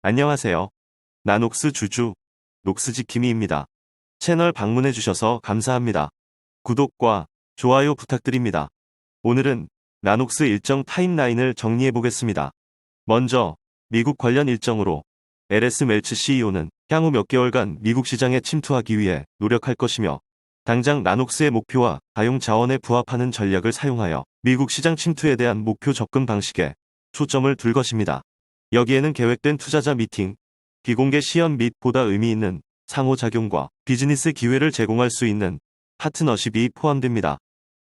안녕하세요. 나녹스 주주, 녹스지킴이입니다. 채널 방문해주셔서 감사합니다. 구독과 좋아요 부탁드립니다. 오늘은 나녹스 일정 타임라인을 정리해보겠습니다. 먼저, 미국 관련 일정으로 LS 멜츠 CEO는 향후 몇 개월간 미국 시장에 침투하기 위해 노력할 것이며, 당장 나녹스의 목표와 가용 자원에 부합하는 전략을 사용하여 미국 시장 침투에 대한 목표 접근 방식에 초점을 둘 것입니다. 여기에는 계획된 투자자 미팅, 비공개 시연 및 보다 의미 있는 상호작용과 비즈니스 기회를 제공할 수 있는 파트너십이 포함됩니다.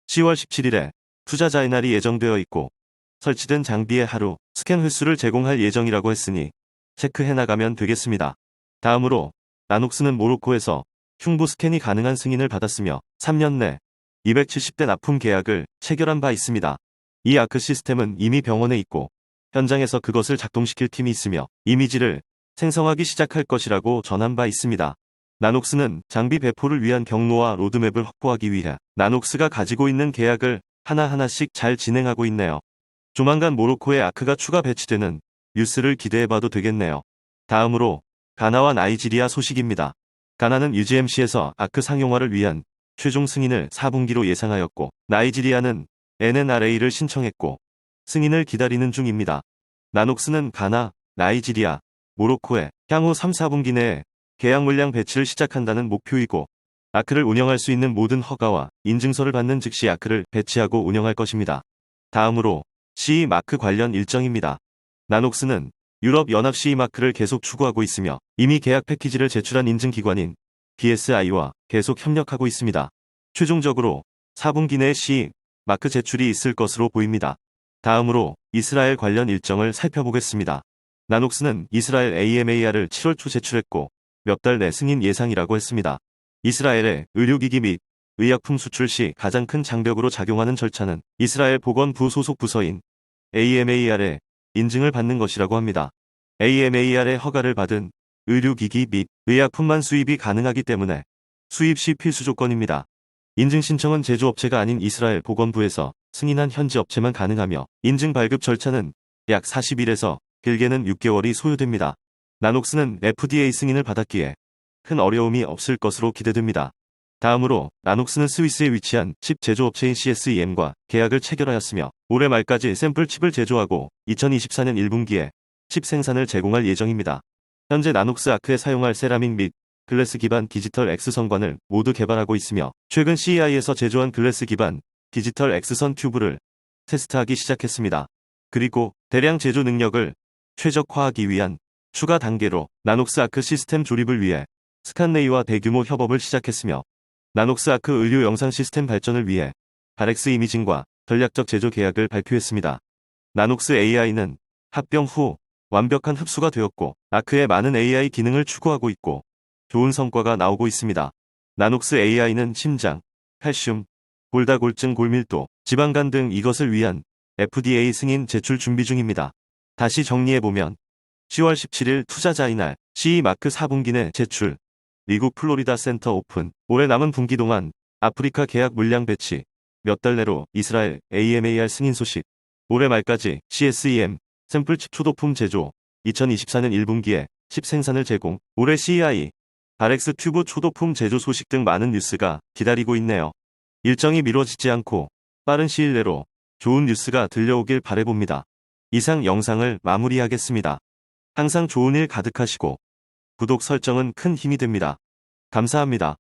10월 17일에 투자자의 날이 예정되어 있고 설치된 장비의 하루 스캔 횟수를 제공할 예정이라고 했으니 체크해 나가면 되겠습니다. 다음으로 나녹스는 모로코에서 흉부 스캔이 가능한 승인을 받았으며 3년 내 270대 납품 계약을 체결한 바 있습니다. 이 아크 시스템은 이미 병원에 있고 현장에서 그것을 작동시킬 팀이 있으며 이미지를 생성하기 시작할 것이라고 전한 바 있습니다. 나녹스는 장비 배포를 위한 경로와 로드맵을 확보하기 위해 나녹스가 가지고 있는 계약을 하나하나씩 잘 진행하고 있네요. 조만간 모로코에 아크가 추가 배치되는 뉴스를 기대해봐도 되겠네요. 다음으로 가나와 나이지리아 소식입니다. 가나는 UGMC에서 아크 상용화를 위한 최종 승인을 4분기로 예상하였고 나이지리아는 NNRA를 신청했고 승인을 기다리는 중입니다. 나녹스는 가나, 나이지리아, 모로코에 향후 3, 4분기 내에 계약 물량 배치를 시작한다는 목표이고 아크를 운영할 수 있는 모든 허가와 인증서를 받는 즉시 아크를 배치하고 운영할 것입니다. 다음으로 CE 마크 관련 일정입니다. 나녹스는 유럽 연합 CE 마크를 계속 추구하고 있으며 이미 계약 패키지를 제출한 인증기관인 BSI와 계속 협력하고 있습니다. 최종적으로 4분기 내에 CE 마크 제출이 있을 것으로 보입니다. 다음으로 이스라엘 관련 일정을 살펴보겠습니다. 나녹스는 이스라엘 AMAR을 7월 초 제출했고 몇 달 내 승인 예상이라고 했습니다. 이스라엘의 의료기기 및 의약품 수출 시 가장 큰 장벽으로 작용하는 절차는 이스라엘 보건부 소속 부서인 AMAR의 인증을 받는 것이라고 합니다. AMAR의 허가를 받은 의료기기 및 의약품만 수입이 가능하기 때문에 수입 시 필수 조건입니다. 인증 신청은 제조업체가 아닌 이스라엘 보건부에서 승인한 현지 업체만 가능하며 인증 발급 절차는 약 40일에서 길게는 6개월이 소요됩니다. 나녹스는 FDA 승인을 받았기에 큰 어려움이 없을 것으로 기대됩니다. 다음으로 나녹스는 스위스에 위치한 칩 제조업체인 CSEM과 계약을 체결하였으며 올해 말까지 샘플 칩을 제조하고 2024년 1분기에 칩 생산을 제공할 예정입니다. 현재 나녹스 아크에 사용할 세라믹 및 글래스 기반 디지털 X선관을 모두 개발하고 있으며 최근 CEI에서 제조한 글래스 기반 디지털 X선 튜브를 테스트하기 시작했습니다. 그리고 대량 제조 능력을 최적화하기 위한 추가 단계로 나녹스 아크 시스템 조립을 위해 스칸레이와 대규모 협업을 시작했으며 나녹스 아크 의료 영상 시스템 발전을 위해 바렉스 이미징과 전략적 제조 계약을 발표했습니다. 나녹스 AI는 합병 후 완벽한 흡수가 되었고 아크의 많은 AI 기능을 추구하고 있고 좋은 성과가 나오고 있습니다. 나녹스 AI는 심장, 칼슘, 골다골증 골밀도, 지방간 등 이것을 위한 FDA 승인 제출 준비 중입니다. 다시 정리해보면 10월 17일 투자자의 날 CE 마크 4분기 내 제출 미국 플로리다 센터 오픈 올해 남은 분기 동안 아프리카 계약 물량 배치 몇 달 내로 이스라엘 AMAR 승인 소식 올해 말까지 CSEM 샘플 칩 초도품 제조 2024년 1분기에 칩 생산을 제공 올해 CEI 바렉스 튜브 초도품 제조 소식 등 많은 뉴스가 기다리고 있네요. 일정이 미뤄지지 않고 빠른 시일 내로 좋은 뉴스가 들려오길 바래봅니다. 이상 영상을 마무리하겠습니다. 항상 좋은 일 가득하시고 구독 설정은 큰 힘이 됩니다. 감사합니다.